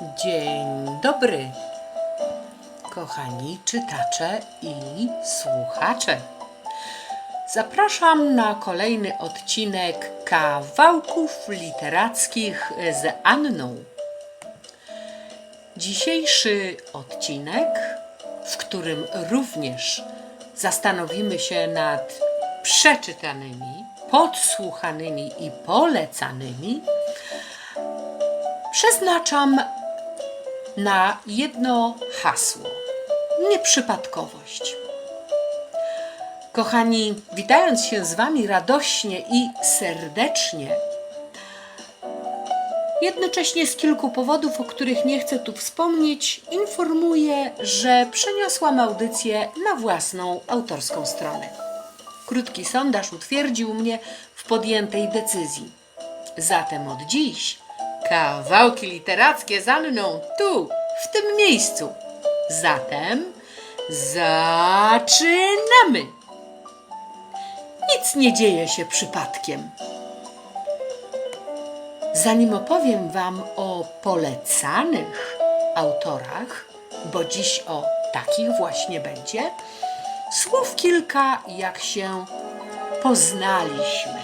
Dzień dobry, kochani czytacze i słuchacze. Zapraszam na kolejny odcinek kawałków literackich z Anną. Dzisiejszy odcinek, w którym również zastanowimy się nad przeczytanymi, podsłuchanymi i polecanymi, przeznaczam na jedno hasło: nieprzypadkowość. Kochani, witając się z Wami radośnie i serdecznie, jednocześnie z kilku powodów, o których nie chcę tu wspomnieć, informuję, że przeniosłam audycję na własną autorską stronę. Krótki sondaż utwierdził mnie w podjętej decyzji. Zatem od dziś kawałki literackie z Anną tu, w tym miejscu. Zatem zaczynamy! Nic nie dzieje się przypadkiem. Zanim opowiem Wam o polecanych autorach, bo dziś o takich właśnie będzie, słów kilka, jak się poznaliśmy.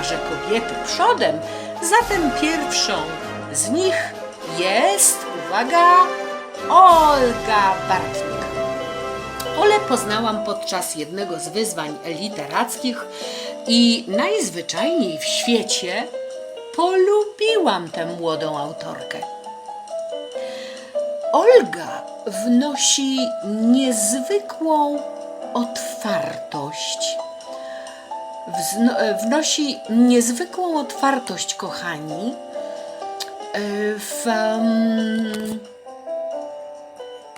A że kobiety przodem, zatem pierwszą z nich jest, uwaga, Olga Bartnik. Ole poznałam podczas jednego z wyzwań literackich i najzwyczajniej w świecie polubiłam tę młodą autorkę. Olga wnosi niezwykłą otwartość. E, wnosi niezwykłą otwartość, kochani, e, w. em,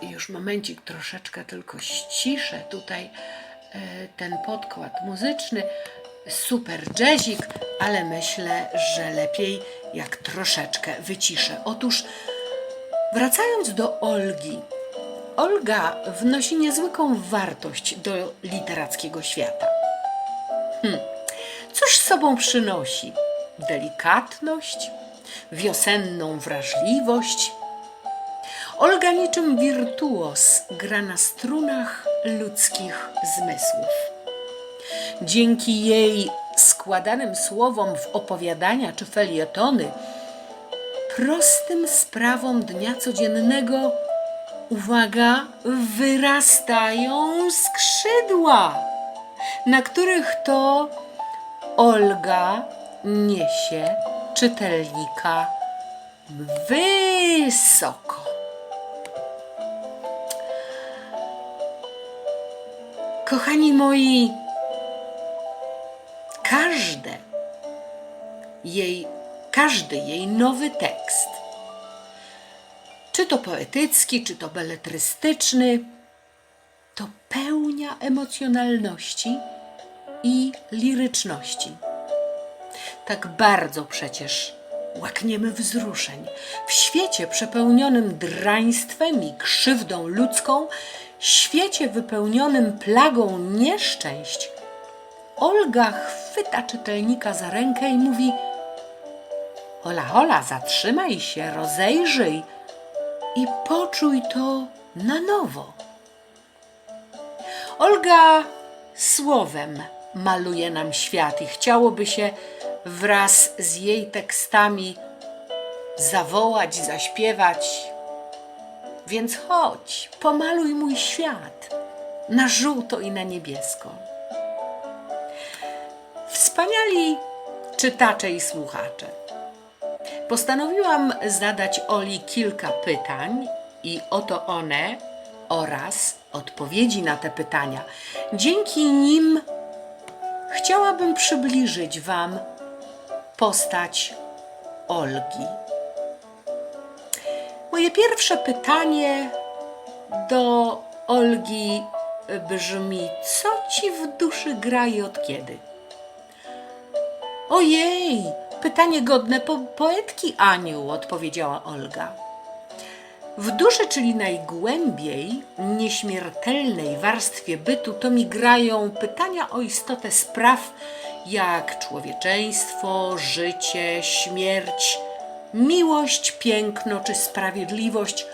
już momencik, troszeczkę tylko ściszę tutaj e, ten podkład muzyczny. Super jazzik, ale myślę, że lepiej jak troszeczkę wyciszę. Otóż wracając do Olgi. Olga wnosi niezwykłą wartość do literackiego świata. Hmm. Cóż sobą przynosi? Delikatność, wiosenną wrażliwość, Olga niczym wirtuos gra na strunach ludzkich zmysłów. Dzięki jej składanym słowom w opowiadania czy felietony, prostym sprawom dnia codziennego, uwaga, wyrastają skrzydła, na których to Olga niesie czytelnika wysoko. Kochani moi, każde jej, każdy jej nowy tekst, czy to poetycki, czy to beletrystyczny, to emocjonalności i liryczności. Tak bardzo przecież łakniemy wzruszeń. W świecie przepełnionym draństwem i krzywdą ludzką, świecie wypełnionym plagą nieszczęść, Olga chwyta czytelnika za rękę i mówi: Hola, hola, zatrzymaj się, rozejrzyj i poczuj to na nowo. Olga słowem maluje nam świat i chciałoby się wraz z jej tekstami zawołać, zaśpiewać. Więc chodź, pomaluj mój świat na żółto i na niebiesko. Wspaniali czytacze i słuchacze. Postanowiłam zadać Oli kilka pytań i oto one oraz odpowiedzi na te pytania. Dzięki nim chciałabym przybliżyć Wam postać Olgi. Moje pierwsze pytanie do Olgi brzmi: Co ci w duszy gra i od kiedy? Ojej, pytanie godne po poetki Aniu, odpowiedziała Olga. W duszy, czyli najgłębiej, nieśmiertelnej warstwie bytu, to mi grają pytania o istotę spraw jak człowieczeństwo, życie, śmierć, miłość, piękno czy sprawiedliwość,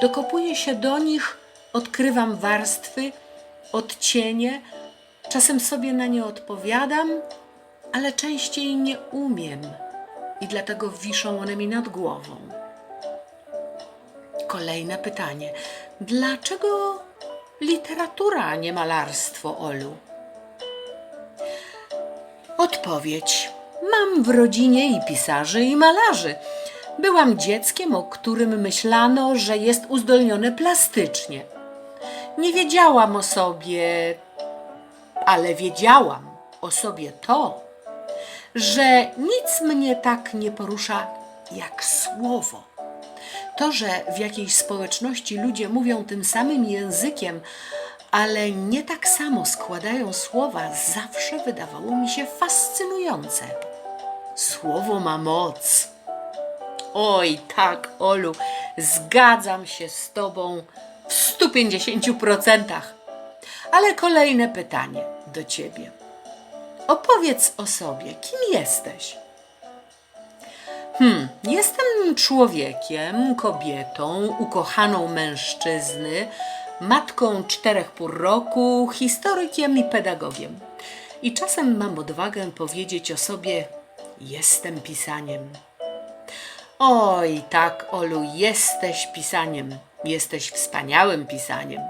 dokopuję się do nich, odkrywam warstwy, odcienie, czasem sobie na nie odpowiadam, ale częściej nie umiem i dlatego wiszą one mi nad głową. Kolejne pytanie. Dlaczego literatura, a nie malarstwo, Olu? Odpowiedź. Mam w rodzinie i pisarzy, i malarzy. Byłam dzieckiem, o którym myślano, że jest uzdolnione plastycznie. Nie wiedziałam o sobie, ale wiedziałam o sobie to, że nic mnie tak nie porusza jak słowo. To, że w jakiejś społeczności ludzie mówią tym samym językiem, ale nie tak samo składają słowa, zawsze wydawało mi się fascynujące. Słowo ma moc. Oj, tak, Olu, zgadzam się z Tobą w 150%. Ale kolejne pytanie do Ciebie. Opowiedz o sobie, kim jesteś? Hmm, jestem człowiekiem, kobietą, ukochaną mężczyzny, matką czterech pór roku, historykiem i pedagogiem. I czasem mam odwagę powiedzieć o sobie: Jestem pisaniem. Oj, tak, Olu, jesteś pisaniem. Jesteś wspaniałym pisaniem.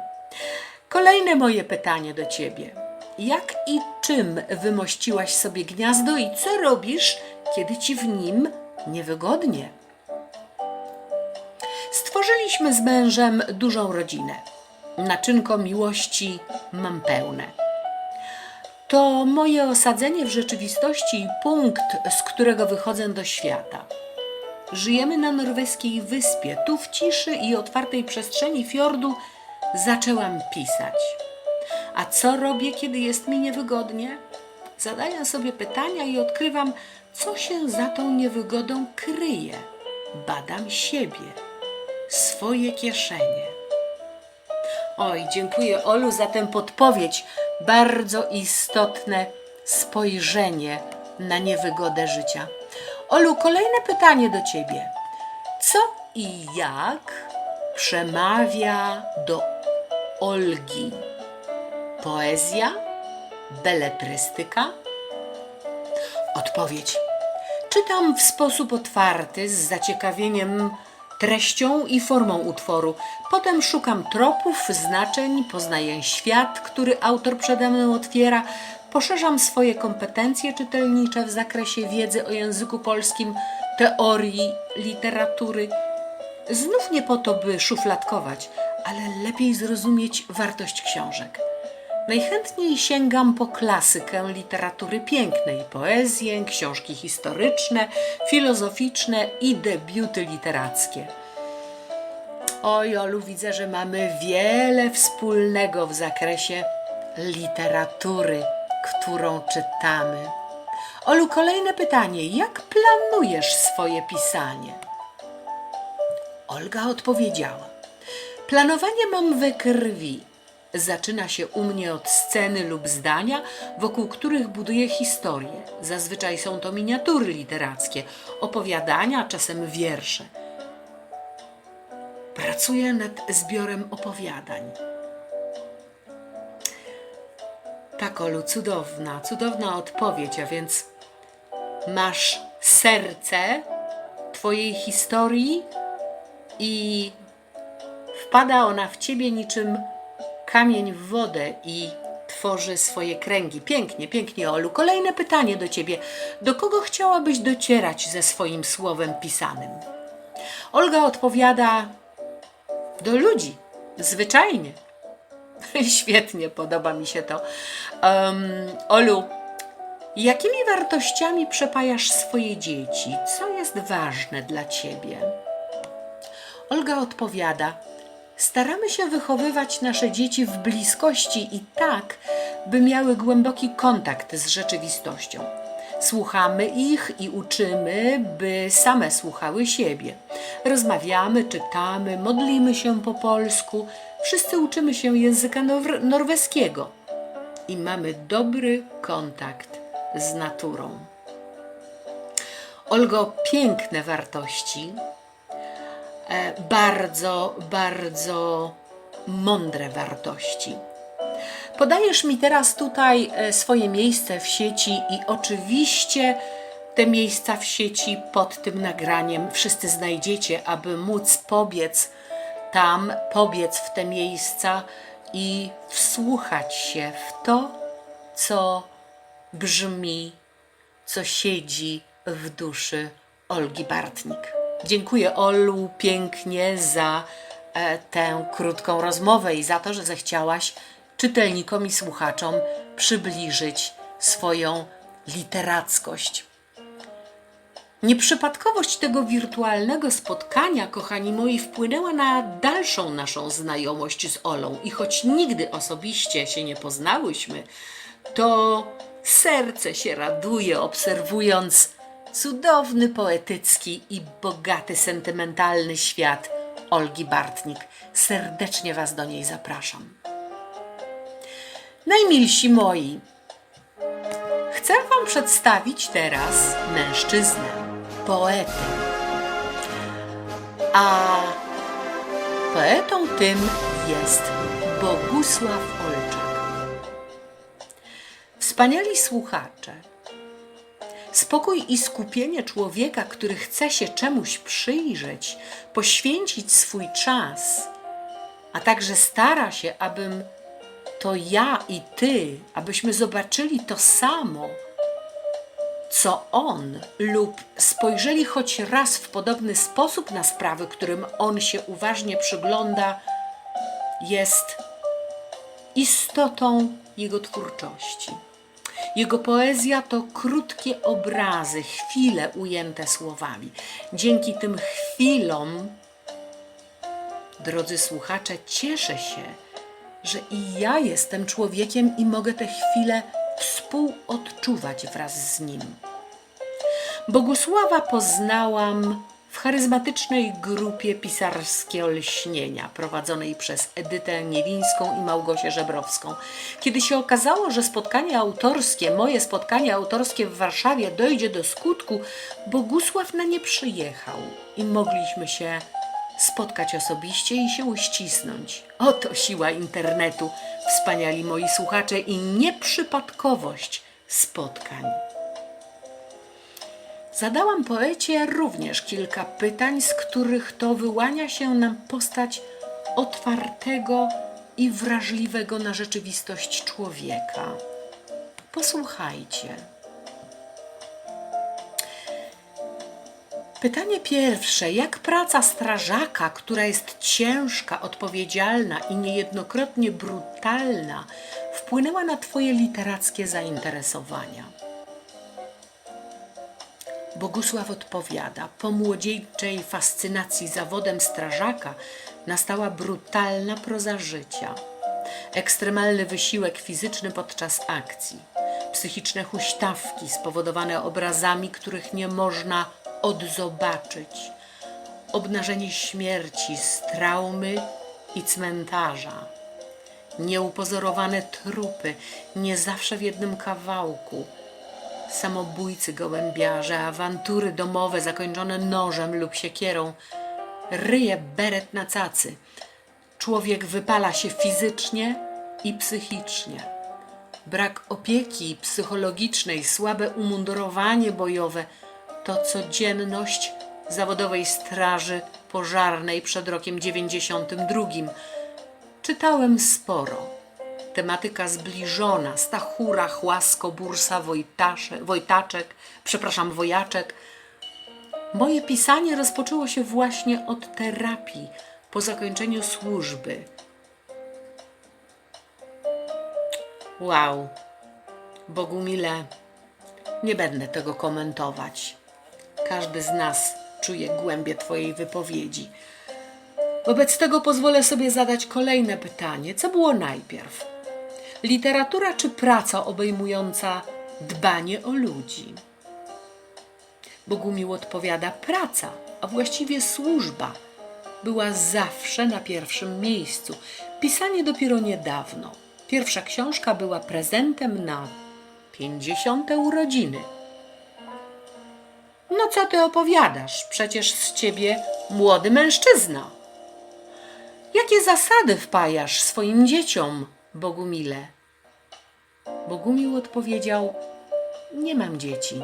Kolejne moje pytanie do ciebie. Jak i czym wymościłaś sobie gniazdo i co robisz, kiedy ci w nim niewygodnie? Stworzyliśmy z mężem dużą rodzinę. Naczynko miłości mam pełne. To moje osadzenie w rzeczywistości i punkt, z którego wychodzę do świata. Żyjemy na norweskiej wyspie. Tu w ciszy i otwartej przestrzeni fiordu zaczęłam pisać. A co robię, kiedy jest mi niewygodnie? Zadaję sobie pytania i odkrywam, co się za tą niewygodą kryje. Badam siebie, swoje kieszenie. Oj, dziękuję Olu za tę podpowiedź. Bardzo istotne spojrzenie na niewygodę życia. Olu, kolejne pytanie do ciebie. Co i jak przemawia do Olgi? Poezja? Beletrystyka? Odpowiedź. Czytam w sposób otwarty, z zaciekawieniem treścią i formą utworu. Potem szukam tropów, znaczeń, poznaję świat, który autor przede mną otwiera, poszerzam swoje kompetencje czytelnicze w zakresie wiedzy o języku polskim, teorii, literatury. Znów nie po to, by szufladkować, ale lepiej zrozumieć wartość książek. Najchętniej sięgam po klasykę literatury pięknej, poezję, książki historyczne, filozoficzne i debiuty literackie. Oj, Olu, widzę, że mamy wiele wspólnego w zakresie literatury, którą czytamy. Olu, kolejne pytanie. Jak planujesz swoje pisanie? Olga odpowiedziała. Planowanie mam we krwi. Zaczyna się u mnie od sceny lub zdania, wokół których buduję historię. Zazwyczaj są to miniatury literackie, opowiadania, czasem wiersze. Pracuję nad zbiorem opowiadań. Tak, Olu, cudowna, cudowna odpowiedź, a więc masz serce Twojej historii i wpada ona w Ciebie niczym kamień w wodę i tworzy swoje kręgi. Pięknie, pięknie, Olu. Kolejne pytanie do Ciebie. Do kogo chciałabyś docierać ze swoim słowem pisanym? Olga odpowiada do ludzi, zwyczajnie. Świetnie, podoba mi się to. Um, Olu, jakimi wartościami przepajasz swoje dzieci? Co jest ważne dla ciebie? Olga odpowiada: Staramy się wychowywać nasze dzieci w bliskości i tak, by miały głęboki kontakt z rzeczywistością. Słuchamy ich i uczymy, by same słuchały siebie. Rozmawiamy, czytamy, modlimy się po polsku. Wszyscy uczymy się języka nor- norweskiego i mamy dobry kontakt z naturą. Olgo, piękne wartości, bardzo, bardzo mądre wartości. Podajesz mi teraz tutaj e, swoje miejsce w sieci i oczywiście te miejsca w sieci pod tym nagraniem wszyscy znajdziecie, aby móc pobiec tam, pobiec w te miejsca i wsłuchać się w to, co brzmi, co siedzi w duszy Olgi Bartnik. Dziękuję Olu pięknie za e, tę krótką rozmowę i za to, że zechciałaś czytelnikom i słuchaczom przybliżyć swoją literackość. Nieprzypadkowość tego wirtualnego spotkania, kochani moi, wpłynęła na dalszą naszą znajomość z Olą i choć nigdy osobiście się nie poznałyśmy, to serce się raduje, obserwując cudowny, poetycki i bogaty, sentymentalny świat Olgi Bartnik. Serdecznie Was do niej zapraszam. Najmilsi moi, chcę Wam przedstawić teraz mężczyznę, poetę. A poetą tym jest Bogusław Olczak. Wspaniali słuchacze, spokój i skupienie człowieka, który chce się czemuś przyjrzeć, poświęcić swój czas, a także stara się, abym to ja i ty, abyśmy zobaczyli to samo, co on, lub spojrzeli choć raz w podobny sposób na sprawy, którym on się uważnie przygląda, jest istotą jego twórczości. Jego poezja to krótkie obrazy, chwile ujęte słowami. Dzięki tym chwilom, drodzy słuchacze, cieszę się, że i ja jestem człowiekiem i mogę te chwile współodczuwać wraz z nim. Bogusława poznałam w charyzmatycznej grupie Pisarskie Olśnienia, prowadzonej przez Edytę Niewińską i Małgosię Żebrowską. Kiedy się okazało, że spotkanie autorskie, moje spotkanie autorskie w Warszawie dojdzie do skutku, Bogusław na nie przyjechał i mogliśmy się spotkać osobiście i się uścisnąć. Oto siła internetu, wspaniali moi słuchacze, i nieprzypadkowość spotkań. Zadałam poecie również kilka pytań, z których to wyłania się nam postać otwartego i wrażliwego na rzeczywistość człowieka. Posłuchajcie. Pytanie pierwsze. Jak praca strażaka, która jest ciężka, odpowiedzialna i niejednokrotnie brutalna, wpłynęła na Twoje literackie zainteresowania? Bogusław odpowiada: Po młodzieńczej fascynacji zawodem strażaka nastała brutalna proza życia. Ekstremalny wysiłek fizyczny podczas akcji, psychiczne huśtawki spowodowane obrazami, których nie można odzobaczyć, obnażenie śmierci z traumy i cmentarza, nieupozorowane trupy, nie zawsze w jednym kawałku, samobójcy gołębiarze, awantury domowe zakończone nożem lub siekierą, ryje beret na cacy. Człowiek wypala się fizycznie i psychicznie. Brak opieki psychologicznej, słabe umundurowanie bojowe to codzienność zawodowej straży pożarnej przed rokiem 92. Czytałem sporo tematyka zbliżona, Stachura, Chłasko, Bursa, Wojtasze, Wojtaczek, przepraszam, Wojaczek. Moje pisanie rozpoczęło się właśnie od terapii po zakończeniu służby. Wow, Bogumile, nie będę tego komentować. Każdy z nas czuje głębie Twojej wypowiedzi. Wobec tego pozwolę sobie zadać kolejne pytanie. Co było najpierw? Literatura czy praca obejmująca dbanie o ludzi? Bogumił odpowiada: praca, a właściwie służba była zawsze na pierwszym miejscu. Pisanie dopiero niedawno. Pierwsza książka była prezentem na 50. urodziny. No co ty opowiadasz? Przecież z ciebie młody mężczyzna. Jakie zasady wpajasz swoim dzieciom, Bogumile? Bogumił odpowiedział: Nie mam dzieci.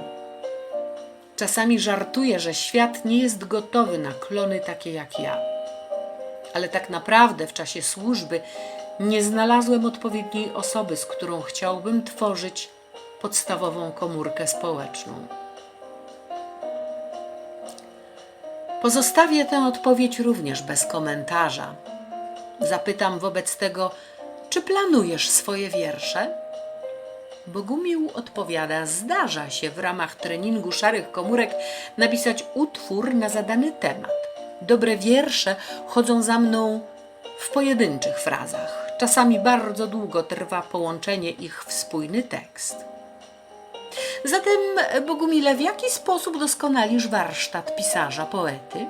Czasami żartuję, że świat nie jest gotowy na klony takie jak ja. Ale tak naprawdę w czasie służby nie znalazłem odpowiedniej osoby, z którą chciałbym tworzyć podstawową komórkę społeczną. Pozostawię tę odpowiedź również bez komentarza. Zapytam wobec tego, czy planujesz swoje wiersze? Bogumił odpowiada: Zdarza się w ramach treningu szarych komórek napisać utwór na zadany temat. Dobre wiersze chodzą za mną w pojedynczych frazach. Czasami bardzo długo trwa połączenie ich w spójny tekst. Zatem, Bogumile, w jaki sposób doskonalisz warsztat pisarza, poety?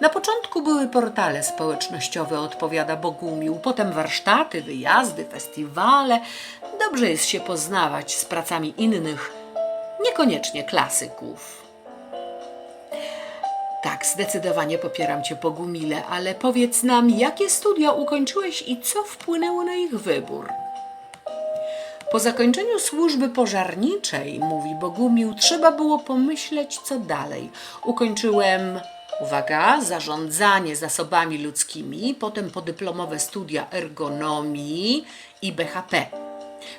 Na początku były portale społecznościowe, odpowiada Bogumił, potem warsztaty, wyjazdy, festiwale. Dobrze jest się poznawać z pracami innych, niekoniecznie klasyków. Tak, zdecydowanie popieram cię, Bogumile, ale powiedz nam, jakie studia ukończyłeś i co wpłynęło na ich wybór? Po zakończeniu służby pożarniczej, mówi Bogumił, trzeba było pomyśleć, co dalej. Ukończyłem, uwaga, zarządzanie zasobami ludzkimi, potem podyplomowe studia ergonomii i BHP.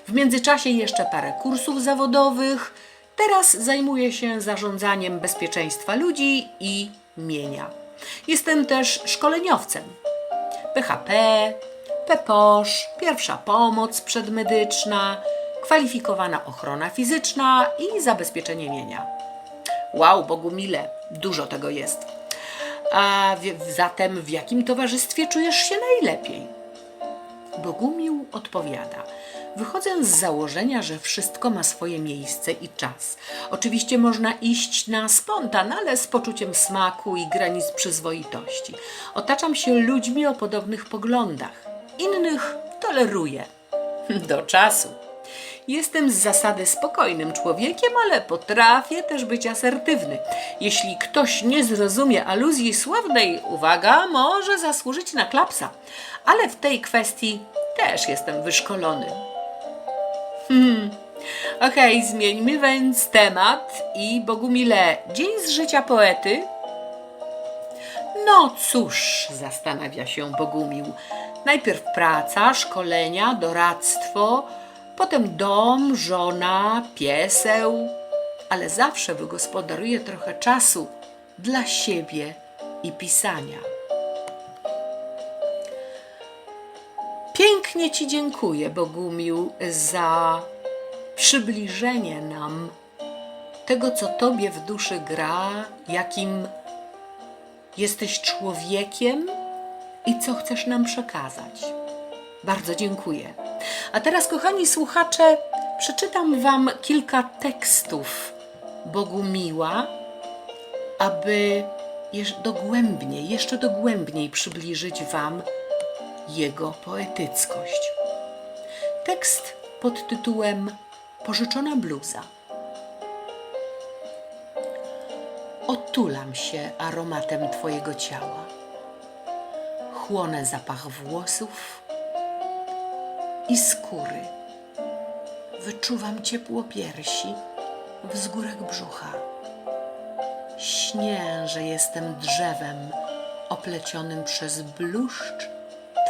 W międzyczasie jeszcze parę kursów zawodowych. Teraz zajmuję się zarządzaniem bezpieczeństwa ludzi i mienia. Jestem też szkoleniowcem. PHP, PPOSZ, pierwsza pomoc przedmedyczna, kwalifikowana ochrona fizyczna i zabezpieczenie mienia. Wow, Bogumile, dużo tego jest. A w, zatem w jakim towarzystwie czujesz się najlepiej? Bogumił odpowiada. Wychodzę z założenia, że wszystko ma swoje miejsce i czas. Oczywiście można iść na spontan, ale z poczuciem smaku i granic przyzwoitości. Otaczam się ludźmi o podobnych poglądach. Innych toleruję. Do czasu. Jestem z zasady spokojnym człowiekiem, ale potrafię też być asertywny. Jeśli ktoś nie zrozumie aluzji słownej, uwaga, może zasłużyć na klapsa. Ale w tej kwestii też jestem wyszkolony. Hmm. Okej, zmieńmy więc temat i Bogumile, dzień z życia poety. No cóż, zastanawia się Bogumił. Najpierw praca, szkolenia, doradztwo, potem dom, żona, pieseł, ale zawsze wygospodaruje trochę czasu dla siebie i pisania. Pięknie Ci dziękuję, Bogumił, za przybliżenie nam tego, co Tobie w duszy gra, jakim jesteś człowiekiem i co chcesz nam przekazać. Bardzo dziękuję. A teraz, kochani słuchacze, przeczytam Wam kilka tekstów Bogumiła, aby jeż- dogłębniej, jeszcze dogłębniej przybliżyć Wam jego poetyckość. Tekst pod tytułem Pożyczona bluza. Otulam się aromatem Twojego ciała. Chłonę zapach włosów i skóry. Wyczuwam ciepło piersi, wzgórek brzucha. Śnię, że jestem drzewem oplecionym przez bluszcz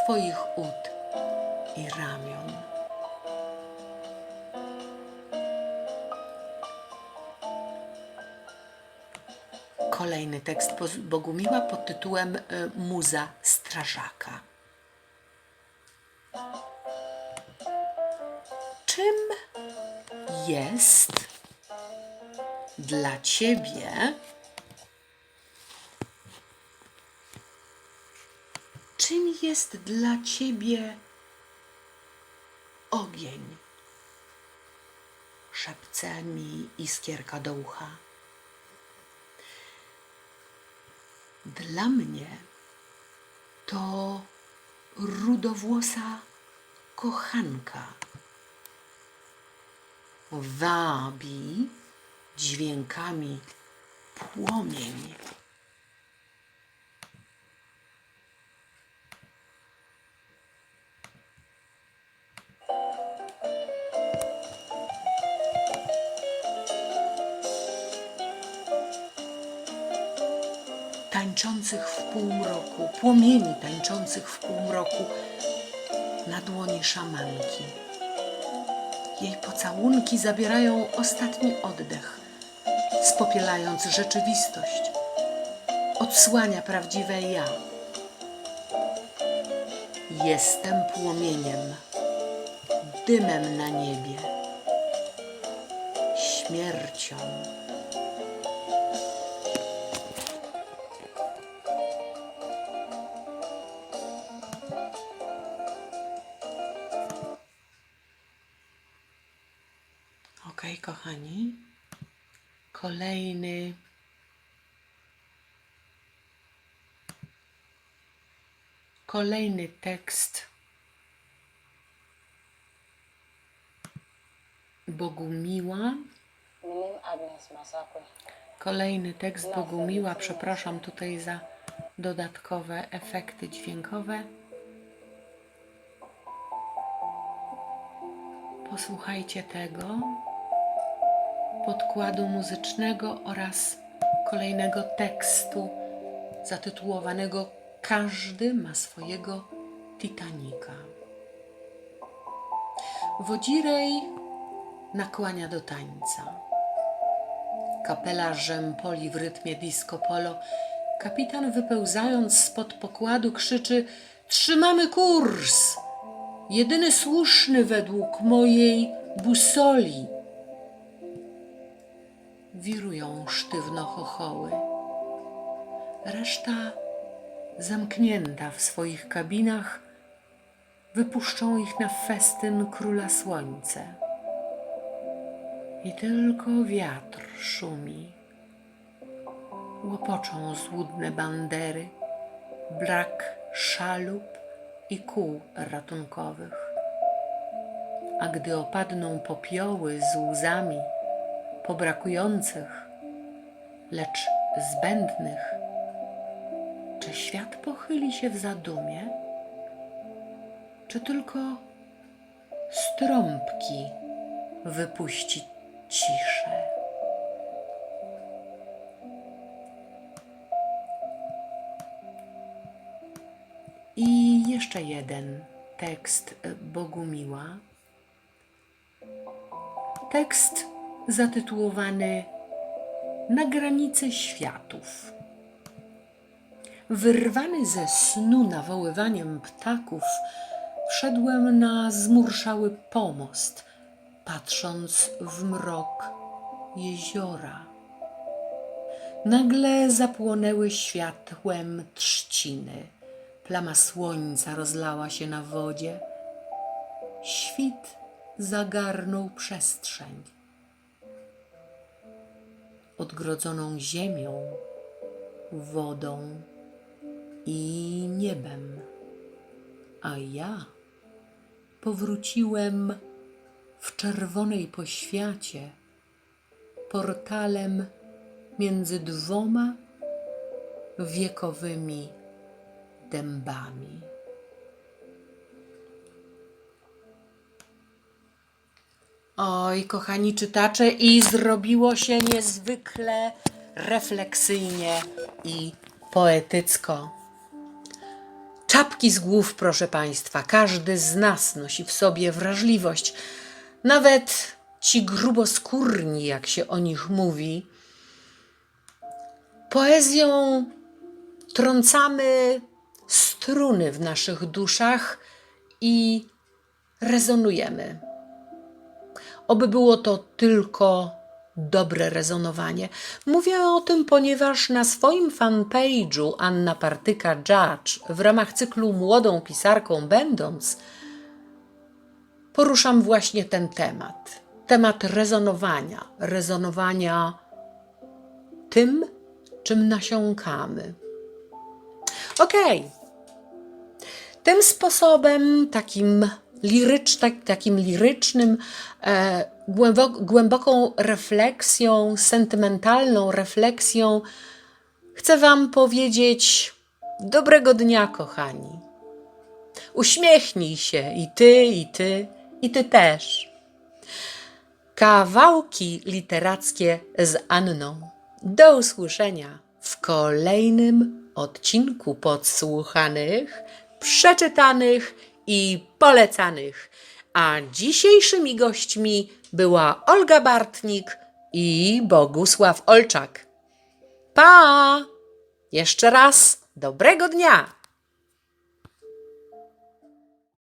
Twoich ud i ramion. Kolejny tekst Bogumiła pod tytułem y, Muza Strażaka. Jest dla Ciebie czym jest dla Ciebie ogień? Szepce mi iskierka do ucha. Dla mnie to rudowłosa kochanka. Wabi dźwiękami płomień. Tańczących w półmroku, płomieni tańczących w półmroku na dłoni szamanki. Jej pocałunki zabierają ostatni oddech, spopielając rzeczywistość. Odsłania prawdziwe ja. Jestem płomieniem, dymem na niebie, śmiercią. Kochani. Kolejny. Kolejny tekst Bogumiła. Kolejny tekst Bogumiła. Przepraszam tutaj za dodatkowe efekty dźwiękowe. Posłuchajcie tego podkładu muzycznego oraz kolejnego tekstu zatytułowanego Każdy ma swojego Titanika. Wodzirej nakłania do tańca. Kapela rzępoli w rytmie disco polo. Kapitan wypełzając spod pokładu krzyczy Trzymamy kurs! Jedyny słuszny według mojej busoli. Wirują sztywno chochoły. Reszta zamknięta w swoich kabinach wypuszczą ich na festyn króla słońce. I tylko wiatr szumi. Łopoczą złudne bandery, brak szalup i kół ratunkowych. A gdy opadną popioły z łzami pobrakujących, lecz zbędnych, czy świat pochyli się w zadumie, czy tylko strąbki wypuści ciszę? I jeszcze jeden tekst Bogumiła. Tekst zatytułowany Na granicy światów. Wyrwany ze snu nawoływaniem ptaków, wszedłem na zmurszały pomost, patrząc w mrok jeziora. Nagle zapłonęły światłem trzciny. Plama słońca rozlała się na wodzie. Świt zagarnął przestrzeń. Odgrodzoną ziemią, wodą i niebem. A ja powróciłem w czerwonej poświacie portalem między dwoma wiekowymi dębami. Oj, kochani czytacze, i zrobiło się niezwykle refleksyjnie i poetycko. Czapki z głów, proszę Państwa. Każdy z nas nosi w sobie wrażliwość. Nawet ci gruboskórni, jak się o nich mówi. Poezją trącamy struny w naszych duszach i rezonujemy. Oby było to tylko dobre rezonowanie. Mówię o tym, ponieważ na swoim fanpage'u Anna Partyka Judge w ramach cyklu Młodą Pisarką Będąc poruszam właśnie ten temat. Temat rezonowania. Rezonowania tym, czym nasiąkamy. Okej. Tym sposobem, takim, lirycz, tak, takim lirycznym, e, głębok- głęboką refleksją, sentymentalną refleksją, chcę Wam powiedzieć dobrego dnia, kochani. Uśmiechnij się i ty, i ty, i ty też. Kawałki literackie z Anną. Do usłyszenia w kolejnym odcinku podsłuchanych, przeczytanych i polecanych. A dzisiejszymi gośćmi była Olga Bartnik i Bogusław Olczak. Pa! Jeszcze raz dobrego dnia!